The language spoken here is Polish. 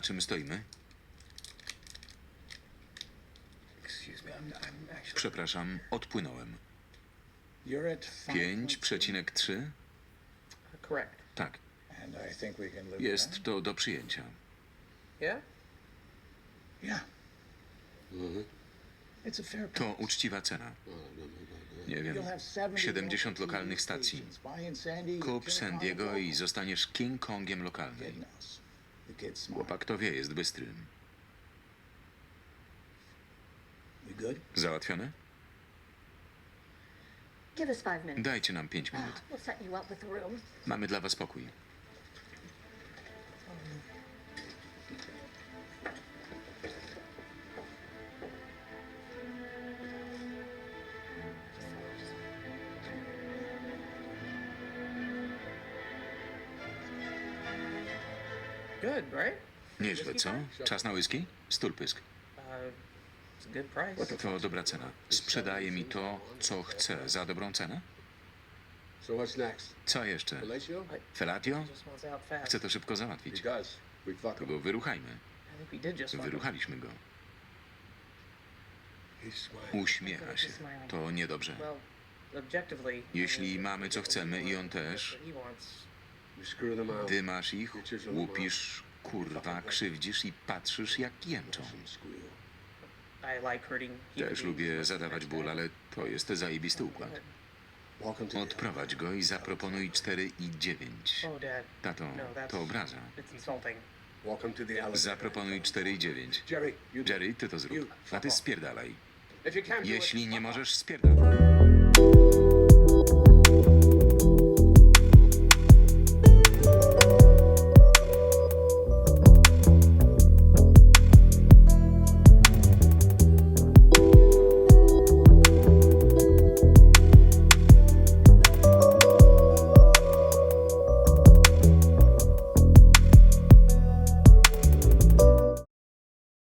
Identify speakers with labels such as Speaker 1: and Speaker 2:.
Speaker 1: czym stoimy?
Speaker 2: Excuse me, I'm, I'm actually.
Speaker 1: Przepraszam, odpłynąłem.
Speaker 2: You're at
Speaker 1: 5,3?
Speaker 3: Correct.
Speaker 1: Tak,
Speaker 2: And I think we can live with
Speaker 1: jest to do przyjęcia.
Speaker 3: Yeah?
Speaker 2: Yeah. It's a fair
Speaker 1: To
Speaker 2: price.
Speaker 1: uczciwa cena. Nie wiem.
Speaker 2: You'll have 70
Speaker 1: 70
Speaker 2: local
Speaker 1: lokalnych
Speaker 2: TV
Speaker 1: stacji. Kup San Diego i zostaniesz King Kongiem
Speaker 2: knows. The kid's smart.
Speaker 1: Chłopak to wie, jest bystry.
Speaker 2: We good?
Speaker 1: Załatwione?
Speaker 4: Give us five minutes.
Speaker 1: Dajcie nam 5 minut.
Speaker 4: We'll set you up with a room.
Speaker 1: Mamy dla was pokój. Nieźle, co? Czas na whisky? Stulpysk.
Speaker 3: Uh, it's a good price.
Speaker 1: To dobra cena. Sprzedaje mi to, co chce, za dobrą cenę? Co jeszcze? Felatio? Chce to szybko załatwić. go wyruchajmy. Wyruchaliśmy go. Uśmiecha się. To niedobrze. Jeśli mamy co chcemy i on też, Ty masz ich, łupisz, kurwa, krzywdzisz i patrzysz jak jęczą. Też lubię zadawać ból, ale to jest zajebisty układ. Odprowadź go i zaproponuj 4 i 9.
Speaker 3: Oh, Dad.
Speaker 1: Tato,
Speaker 3: No,
Speaker 1: to obraza. Zaproponuj 4 i 9.
Speaker 5: Jerry,
Speaker 1: ty to zrób. A ty spierdalaj. Jeśli nie możesz, spierdalaj.